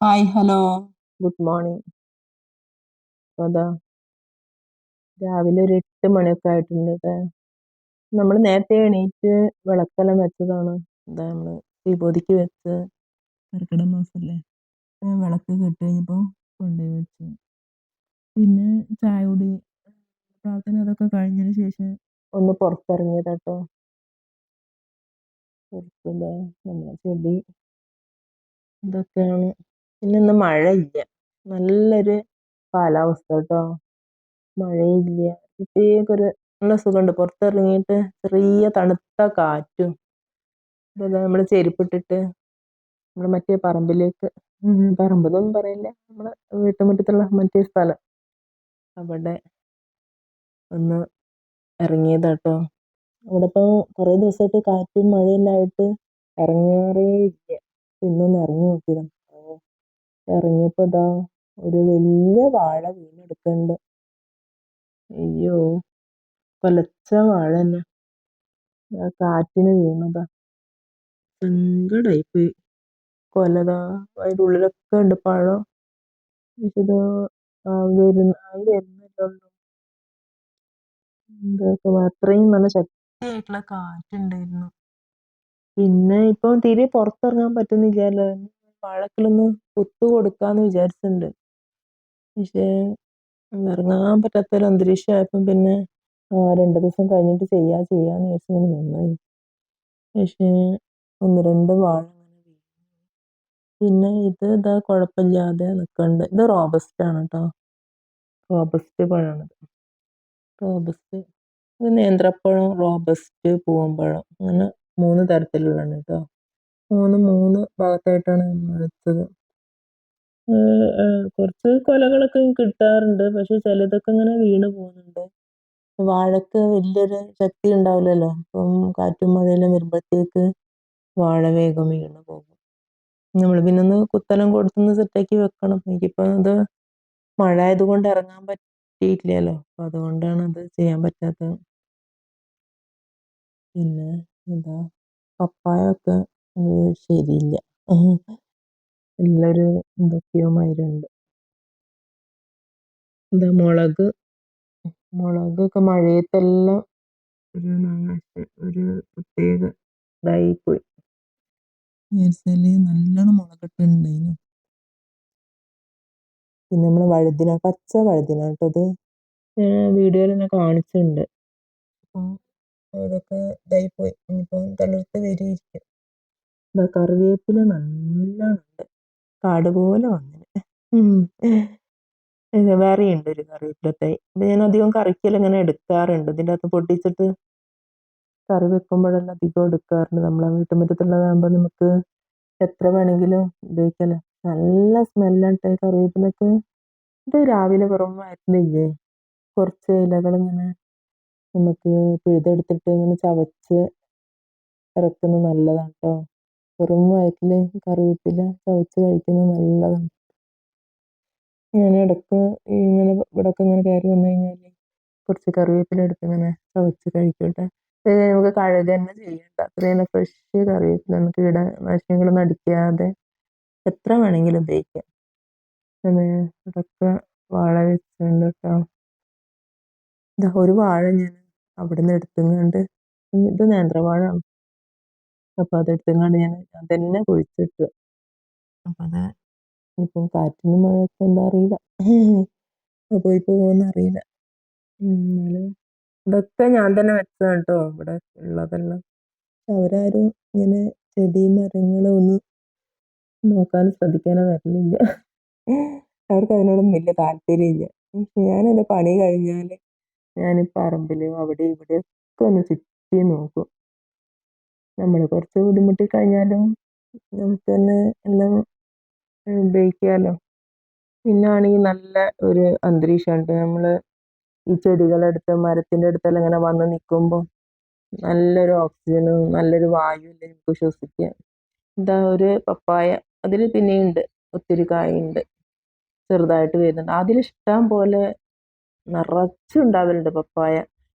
Hi hello good morning അതാ. രാവിലെ ഒരു എട്ട് മണിയൊക്കെ ആയിട്ടുണ്ട് നമ്മൾ നേരത്തെ എണീറ്റ് വിളക്കെല്ലാം വെച്ചതാണ്. ഇതാ നമ്മൾ വിഭൂതിക്ക് വെച്ച് കർക്കിടക മാസല്ലേ. വിളക്ക് കെട്ട് കഴിഞ്ഞപ്പോൾ കൊണ്ടുപോയി വെച്ചു. പിന്നെ ചായ കുടി പ്രാർത്ഥന അതൊക്കെ കഴിഞ്ഞതിന് ശേഷം ഒന്ന് പുറത്തിറങ്ങിയതാട്ടോ പുറത്തുള്ള നമ്മളെ ചെടി ഇതൊക്കെയാണ്. പിന്നെ ഇന്ന് മഴയില്ല. നല്ലൊരു കാലാവസ്ഥ കേട്ടോ. മഴയില്ല. ഇപ്പൊരു നല്ല സുഖമുണ്ട്. പുറത്തിറങ്ങിയിട്ട് ചെറിയ തണുത്ത കാറ്റും. ഇതെല്ലാം നമ്മൾ ചെരുപ്പിട്ടിട്ട് നമ്മൾ മറ്റേ പറമ്പിലേക്ക് പറമ്പെന്നൊന്നും പറയില്ല. നമ്മളെ വീട്ടുമുറ്റത്തുള്ള മറ്റേ സ്ഥലം. അവിടെ ഒന്ന് ഇറങ്ങിയതാട്ടോ അവിടെ ഇപ്പോൾ കുറേ ദിവസമായിട്ട് കാറ്റും മഴയെല്ലാം ആയിട്ട് ഇറങ്ങാറേ ഇല്ല. ഇന്നൊന്ന് ഇറങ്ങി നോക്കിയതാണ് ഇറങ്ങിയപ്പോൾ ഇതാ ഒരു വലിയ വാഴ വീണെടുക്കുന്നുണ്ട് അയ്യോ കൊലച്ച വാഴ തന്നെ. കാറ്റിന് വീണതാ. സങ്കടായിപ്പോയി. കൊലതാ അതിന്റെ ഉള്ളിലൊക്കെ ഉണ്ട് പഴം. പക്ഷെ ഇത് വരുന്ന ആയി വരുന്നല്ലേ ഉള്ളൂ. എന്താ അത്രയും നല്ല ശക്തിയായിട്ടുള്ള കാറ്റുണ്ടായിരുന്നു. പിന്നെ ഇപ്പം തീരെ പുറത്തിറങ്ങാൻ പറ്റുന്നില്ലല്ലോ. വാഴക്കിലൊന്ന് കുത്തു കൊടുക്കാന്ന് വിചാരിച്ചിട്ടുണ്ട്. പക്ഷേ ഇറങ്ങാൻ പറ്റാത്തൊരു അന്തരീക്ഷമായപ്പം പിന്നെ രണ്ട് ദിവസം കഴിഞ്ഞിട്ട് ചെയ്യാ ചെയ്യാന്ന് വിചാരിച്ച് ഇങ്ങനെ നിന്നായി പക്ഷേ ഒന്ന് രണ്ട് വാഴ പിന്നെ ഇത് ഇതാ കുഴപ്പമില്ലാതെ നിൽക്കുന്നുണ്ട് ഇത് റോബസ്റ്റ് ആണ് കേട്ടോ റോബസ്റ്റ് പഴമാണിത് റോബസ്റ്റ്. ഇത് നേന്ത്രപ്പഴം റോബസ്റ്റ് പൂവമ്പഴം അങ്ങനെ മൂന്ന് തരത്തിലുള്ളതാണ് കേട്ടോ മൂന്ന് മൂന്ന് ഭാഗത്തായിട്ടാണ് ഏഹ് കുറച്ച് കൊലകളൊക്കെ കിട്ടാറുണ്ട്. പക്ഷെ ചിലതൊക്കെ ഇങ്ങനെ വീണ് പോകുന്നുണ്ട്. വാഴക്ക് വലിയൊരു ശക്തി ഉണ്ടാവില്ലല്ലോ. അപ്പം കാറ്റും മഴയെല്ലാം വരുമ്പോഴത്തേക്ക് വാഴ വേഗം വീണ് പോകും. നമ്മൾ പിന്നെ ഒന്ന് കുത്തനം കൊടുത്തൊന്ന് സെറ്റാക്കി വെക്കണം. എനിക്കിപ്പോൾ അത് മഴ ആയതുകൊണ്ട് ഇറങ്ങാൻ പറ്റിയിട്ടില്ലല്ലോ. അപ്പം അതുകൊണ്ടാണ് അത് ചെയ്യാൻ പറ്റാത്തത്. പിന്നെ എന്താ? പപ്പായ ഒക്കെ ശരിയില്ല. നല്ലൊരു എന്തൊക്കെയോ മാതിരിയുണ്ട്. എന്താ മുളക്? മുളകൊക്കെ മഴയത്തെല്ലാം ഒരു നാശ ഒരു പ്രത്യേക ഇതായിപ്പോയി വിചാരിച്ചാൽ നല്ലോണം മുളകിട്ടുണ്ടായിരുന്നു പിന്നെ നമ്മൾ വഴുതിന പച്ച വഴുതിന കേട്ടോ അത് വീഡിയോയിൽ തന്നെ കാണിച്ചിട്ടുണ്ട്. അപ്പൊ അതൊക്കെ ഇതായിപ്പോയി ഇനിയിപ്പോ തളിർത്ത് വരിയിരിക്കും ഇതാ കറിവേപ്പില നല്ലോണമുണ്ട് കാട് പോലെ വന്നിന്. ഇത് വേറെയുണ്ട് ഒരു കറിവേപ്പില തൈ ഞാൻ അധികം കറിക്കെല്ലാം ഇങ്ങനെ എടുക്കാറുണ്ട്. ഇതിന്റെ അകത്ത് പൊട്ടിച്ചിട്ട് കറി വെക്കുമ്പോഴെല്ലാം അധികം എടുക്കാറുണ്ട്. നമ്മളെ വീട്ടുമുറ്റത്തുള്ളതാകുമ്പോൾ നമുക്ക് എത്ര വേണമെങ്കിലും ഉപയോഗിക്കാമല്ലോ നല്ല സ്മെല്ലാണ് കറിവേപ്പിലൊക്കെ. ഇത് രാവിലെ വെറും വയറ്റിലില്ലേ? കുറച്ച് ഇലകളിങ്ങനെ നമുക്ക് പിഴുതെടുത്തിട്ട് ഇങ്ങനെ ചവച്ച് ഇറക്കുന്നത് നല്ലതാണ് കേട്ടോ വെറും വയറ്റിൽ കറിവേപ്പില ചവച്ച് കഴിക്കുന്നത് നല്ലതാണ്. ഞാൻ ഇടയ്ക്ക് ഇങ്ങനെ ഇവിടെയൊക്കെ ഇങ്ങനെ കയറി വന്നു കഴിഞ്ഞാൽ കുറച്ച് കറിവേപ്പില എടുത്ത് ഇങ്ങനെ ചവച്ച് കഴിക്കട്ടെ. നമുക്ക് കഴുക തന്നെ ചെയ്യണ്ട. അത്രയും ഫ്രഷ് കറിവേപ്പില നമുക്ക് ഇവിടെ നാശങ്ങളൊന്നും അടിക്കാതെ എത്ര വേണമെങ്കിലും ഉപയോഗിക്കാം. ഇതൊക്കെ വാഴ വെച്ചിട്ടുണ്ട് കേട്ടോ ഇതാ ഒരു വാഴ ഞാൻ അവിടെ നിന്ന് എടുത്തുകൊണ്ട് ഇത് നേന്ത്രവാഴ അപ്പോൾ അതെടുത്തങ്ങാണ്ട് ഞാൻ തന്നെ കുഴിച്ചിട്ട്. അപ്പോൾ അത് ഇപ്പം കാറ്റിനും മഴയൊക്കെ എന്താ അറിയില്ല. പോയി പോകുമെന്ന് അറിയില്ല. എന്നാലും ഇതൊക്കെ ഞാൻ തന്നെ വെച്ചതാണ് കേട്ടോ ഇവിടെ ഉള്ളതെല്ലാം. അവരാരും ഇങ്ങനെ ചെടി മരങ്ങളും ഒന്നും നോക്കാനും ശ്രദ്ധിക്കാനോ വരലില്ല. അവർക്ക് അതിനോടൊന്നും വലിയ താല്പര്യമില്ല. പക്ഷെ ഞാൻ എന്റെ പണി കഴിഞ്ഞാൽ ഞാൻ പറമ്പിലും അവിടെ ഇവിടെ ഒക്കെ ഒന്ന് ചുറ്റി നോക്കും. നമ്മൾ കുറച്ച് ബുദ്ധിമുട്ടി കഴിഞ്ഞാലും നമുക്ക് തന്നെ എല്ലാം ഉപയോഗിക്കാമല്ലോ പിന്നാണെങ്കിൽ നല്ല ഒരു അന്തരീക്ഷമുണ്ട് നമ്മൾ ഈ ചെടികളെടുത്ത് മരത്തിന്റെ അടുത്തെല്ലാം ഇങ്ങനെ വന്ന് നിൽക്കുമ്പോൾ നല്ലൊരു ഓക്സിജനും നല്ലൊരു വായു നമുക്ക് ശ്വസിക്കാം എന്താ ഒരു പപ്പായ. അതിൽ പിന്നെയുണ്ട് ഒത്തിരി കായുണ്ട്. ചെറുതായിട്ട് വരുന്നുണ്ട്. അതിലിഷ്ടം പോലെ നിറച്ചുണ്ടാവലുണ്ട് പപ്പായ.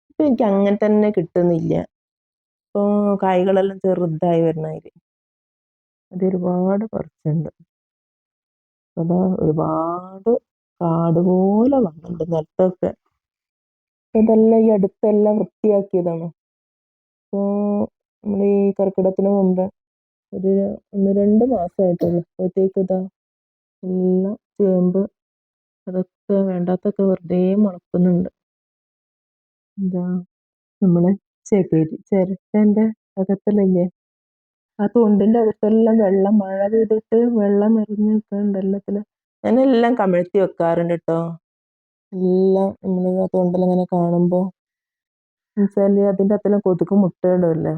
ഇപ്പം എനിക്ക് അങ്ങനെ തന്നെ കിട്ടുന്നില്ല. ഇപ്പോൾ കായ്കളെല്ലാം ചെറുതായി വരുന്നതിൽ അത് ഒരുപാട് കുറച്ചുണ്ട് അതാ ഒരുപാട് കാട് പോലെ വന്നിട്ടുണ്ട് നിലത്തൊക്കെ. ഇതെല്ലാം ഈ അടുത്തെല്ലാം വൃത്തിയാക്കിയതാണ്. ഇപ്പോ നമ്മൾ ഈ കർക്കിടത്തിന് മുമ്പ് ഒരു ഒന്ന് രണ്ട് മാസമായിട്ടുള്ളൂ അപ്പോഴത്തേക്ക് ഇതാ എല്ലാം ചേമ്പ് അതൊക്കെ വേണ്ടാത്തൊക്കെ വെറുതെ മുളക്കുന്നുണ്ട്. എന്താ നമ്മളെ ചകിരി ചിരട്ടന്റെ അകത്തല്ലേ ആ തുണ്ടിന്റെ അകത്തെല്ലാം വെള്ളം മഴ പെയ്തിട്ട് വെള്ളം നിറഞ്ഞ് നിൽക്കുന്നുണ്ട് എല്ലാത്തിലും. ഞാനെല്ലാം കമഴ്ത്തി വെക്കാറുണ്ട് കേട്ടോ എല്ലാം നമ്മൾ ആ തുണ്ടിലിങ്ങനെ കാണുമ്പോൾ എന്നുവെച്ചാൽ അതിന്റെ അകത്തെല്ലാം കൊതുക് മുട്ടയിടുമല്ലോ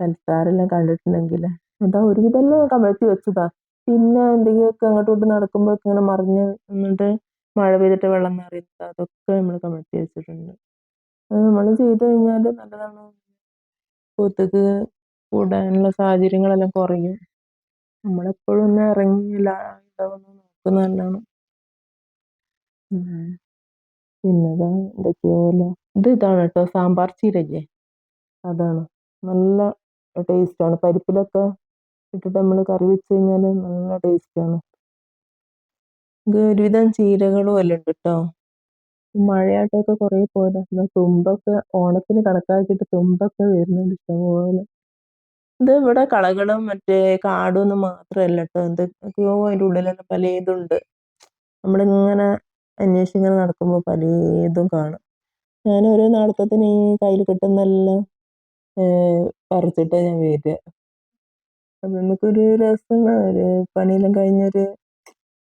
തൽക്കാരെല്ലാം കണ്ടിട്ടുണ്ടെങ്കിൽ. അതാ ഒരുവിധമെല്ലാം കമഴ്ത്തി വെച്ചതാ. പിന്നെ എന്തെങ്കിലുമൊക്കെ അങ്ങോട്ടും ഇങ്ങോട്ടും നടക്കുമ്പോഴൊക്കെ ഇങ്ങനെ മറിഞ്ഞ് എന്നിട്ട് മഴ പെയ്തിട്ട് വെള്ളം നിറയുന്നത്. അതൊക്കെ നമ്മൾ കമഴ്ത്തി വെച്ചിട്ടുണ്ട്. അത് നമ്മൾ ചെയ്ത് കഴിഞ്ഞാൽ നല്ലതാണ്. കൊതുക് കൂടാനുള്ള സാഹചര്യങ്ങളെല്ലാം കുറയും. നമ്മളെപ്പോഴും ഒന്ന് ഇറങ്ങിയില്ല ഇതാവുന്ന നോക്കുന്നത് നല്ലതാണ്. പിന്നെതാ എന്തൊക്കെയോല്ലോ. ഇത് ഇതാണ് കേട്ടോ സാമ്പാർ ചീരല്ലേ അതാണ്. നല്ല ടേസ്റ്റാണ്. പരിപ്പിലൊക്കെ ഇട്ടിട്ട് നമ്മൾ കറി വെച്ച് കഴിഞ്ഞാൽ നല്ല ടേസ്റ്റാണ്. ഒരുവിധം ചീരകളും എല്ലാം ഉണ്ട് കേട്ടോ മഴയായിട്ടൊക്കെ കുറേ പോയതാ. എന്നാ തുമ്പൊക്കെ ഓണത്തിന് കണക്കാക്കിയിട്ട് തുമ്പൊക്കെ വരുന്നുണ്ട് ഇഷ്ടംപോലെ. ഇത് ഇവിടെ കളകളും മറ്റേ കാടൊന്നും മാത്രമല്ല കേട്ടോ എന്തൊക്കെയോ അതിന്റെ ഉള്ളിലെല്ലാം പലതുണ്ട്. നമ്മളിങ്ങനെ അന്വേഷിച്ച് ഇങ്ങനെ നടക്കുമ്പോൾ പലതും കാണും. ഞാൻ ഓരോ നടത്തത്തിന് ഈ കയ്യിൽ കിട്ടുന്നെല്ലാം പറിച്ചിട്ട് ഞാൻ വരിക. അത് നമുക്കൊരു രസം ഒരു പണിയെല്ലാം കഴിഞ്ഞൊരു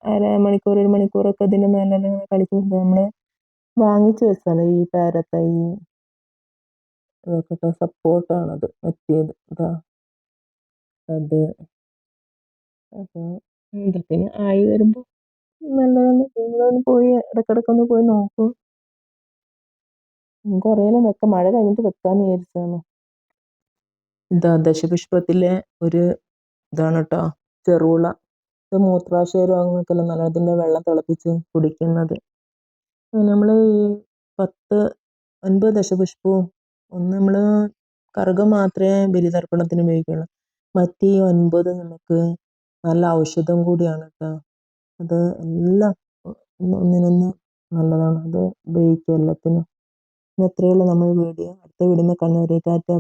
അര മണിക്കൂർ ഒരു മണിക്കൂറൊക്കെ ഇതിന്റെ മേലെല്ലാം ഇങ്ങനെ കളിക്കുമ്പോൾ നമ്മൾ വാങ്ങിച്ചു വെച്ചാണ് ഈ പേരത്തൈ അതൊക്കെ അത് മറ്റേത് അതാ. അത്. അപ്പോൾ ഇതൊക്കെ ആയി വരുമ്പോൾ നല്ലതാണ് നിങ്ങളൊന്ന് പോയി ഒന്ന് പോയി നോക്കൂ. കുറേയെല്ലാം വെക്കാം. മഴ കഴിഞ്ഞിട്ട് വെക്കാമെന്ന് വിചാരിച്ചാണ്. ഇതാ ദശപുഷ്പത്തിലെ ഒരു ഇതാണ് കേട്ടോ ചെറുള. ഇത് മൂത്രാശയ രോഗങ്ങൾക്കെല്ലാം നല്ല ഇതിന്റെ വെള്ളം തിളപ്പിച്ച് കുടിക്കുന്നത്. നമ്മൾ ഈ പത്ത് ഒൻപത് ദശപുഷ്പവും ഒന്ന് നമ്മൾ കറുക മാത്രമേ ബലിതർപ്പണത്തിന് ഉപയോഗിക്കുള്ളൂ. മറ്റേ ഈ ഒൻപത് നമുക്ക് നല്ല ഔഷധം കൂടിയാണ് കേട്ടോ അത് എല്ലാം ഒന്നിനൊന്ന് നല്ലതാണ്. അത് ഉപയോഗിക്കുക എല്ലാത്തിനും. ഇന്ന് ഇത്രയേ ഉള്ളൂ നമ്മൾ വീഡിയോ. അടുത്ത വീഡിയോ കാണുന്നവരെ ടാറ്റ.